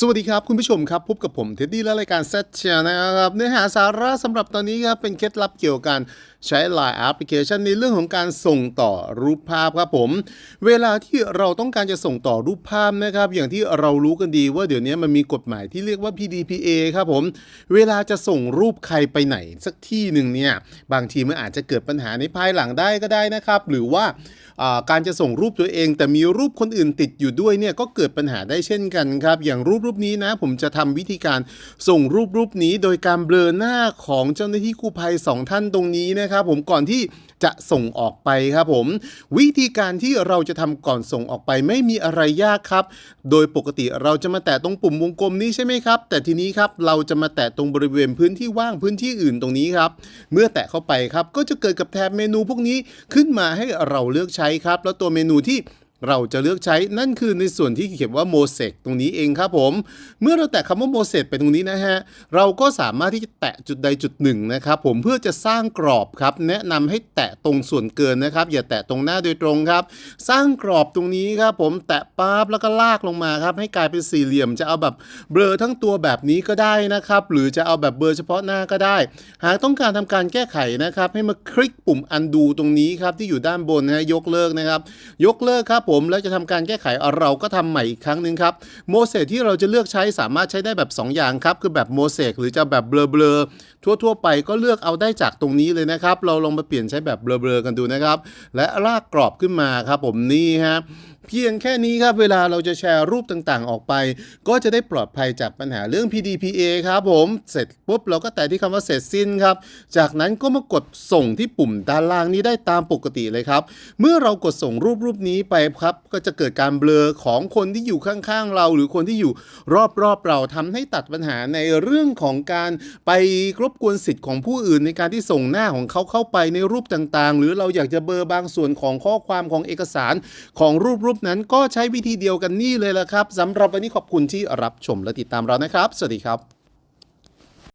สวัสดีครับ คุณผู้ชมครับ พบกับผมเท็ดดี้และรายการเซตเชียนะครับเนื้อหาสาระสำหรับตอนนี้ครับเป็นเคล็ดลับเกี่ยวกับการใช้ Line แอปพลิเคชันในเรื่องของการส่งต่อรูปภาพครับผม เวลาที่เราต้องการจะส่งต่อรูปภาพนะครับ อย่างที่เรารู้กันดีว่าเดี๋ยวนี้มันมีกฎหมายที่เรียกว่า PDPA ครับผม เวลาจะส่งรูปใครไปไหน สักที่หนึ่งเนี่ยบางทีมันอาจจะเกิดปัญหาในภายหลังได้ก็ได้นะครับ หรือว่าอ่า การจะส่งรูปตัวเอง แต่มีรูปคนอื่นติดอยู่ด้วยเนี่ยก็เกิดปัญหาได้เช่นกันครับ อย่างรูปรูปนี้นะ ผมจะทำวิธีการส่งรูปรูปนี้ โดยการเบลอหน้าของเจ้าหน้าที่กู้ภัยสองท่านตรงนี้นะครับ ผมก่อนที่จะส่งออกไปครับผม วิธีการที่เราจะทำก่อนส่งออกไปไม่มีอะไรยากครับ โดยปกติเราจะมาแตะตรงปุ่มวงกลมนี้ใช่ไหมครับ แต่ทีนี้ครับเราจะมาแตะตรงบริเวณพื้นที่ว่างพื้นที่อื่นตรงนี้ครับ เมื่อแตะเข้าไปครับก็จะเกิดกับแถบเมนูพวกนี้ขึ้นมาให้เราเลือกใช้ครับ แล้วตัวเมนูที่ เราจะเลือกใช้นั่นคือในส่วนที่เขียนว่าโมเสกตรงนี้เองครับผม เมื่อเราแตะคำว่าโมเสกไปตรงนี้นะฮะ เราก็สามารถที่จะแตะจุดใดจุดหนึ่งนะครับผมเพื่อจะสร้างกรอบครับ แนะนำให้แตะตรงส่วนเกินนะครับ อย่าแตะตรงหน้าโดยตรงครับ สร้างกรอบตรงนี้ครับผมแตะปั๊บแล้วก็ลากลงมาครับให้กลายเป็นสี่เหลี่ยมจะเอาแบบเบลอทั้งตัวแบบนี้ก็ได้นะครับ หรือจะเอาแบบเบลอเฉพาะหน้าก็ได้ หากต้องการทำการแก้ไขนะครับ ให้มาคลิกปุ่ม undo ตรงนี้ครับที่อยู่ด้านบนนะฮะยกเลิกนะครับ ยกเลิกครับผมแล้วจะทำการแก้ไขเราก็ทำใหม่อีกครั้งหนึ่งครับโมเสกที่เราจะเลือกใช้สามารถใช้ได้แบบ 2 อย่างครับ คือแบบโมเสกหรือจะแบบเบลอๆทั่วๆ ไปก็เลือกเอาได้จากตรงนี้เลยนะครับ เราลองมาเปลี่ยนใช้แบบเบลอๆกันดูนะครับ และลากกรอบขึ้นมาครับผมนี่ฮะ เพียงแค่นี้ครับ เวลาเราจะแชร์รูปต่างๆ ออกไป ก็จะได้ปลอดภัยจากปัญหาเรื่อง PDPA ครับผมเสร็จปุ๊บเราก็แตะที่คำว่าเสร็จสิ้นครับ จากนั้นก็มากดส่งที่ปุ่มด้านล่างนี้ได้ตามปกติเลยครับ เมื่อเรากดส่งรูปรูปนี้ไปครับ ก็จะเกิดการเบลอของคนที่อยู่ข้างๆเรา หรือคนที่อยู่รอบๆเราทำให้ตัดปัญหาในเรื่องของการไปรบกวนสิทธิ์ของผู้อื่นในการที่ส่งหน้าของเขาเข้าไปในรูปต่างๆ หรือเราอยากจะเบลอบางส่วนของข้อความของเอกสารของรูปรูปปนั้นก็ใช้วิธีเดียวกันนี่เลยละครับสำหรับวันนี้ขอบคุณที่รับชมและติดตามเรานะครับ สวัสดีครับ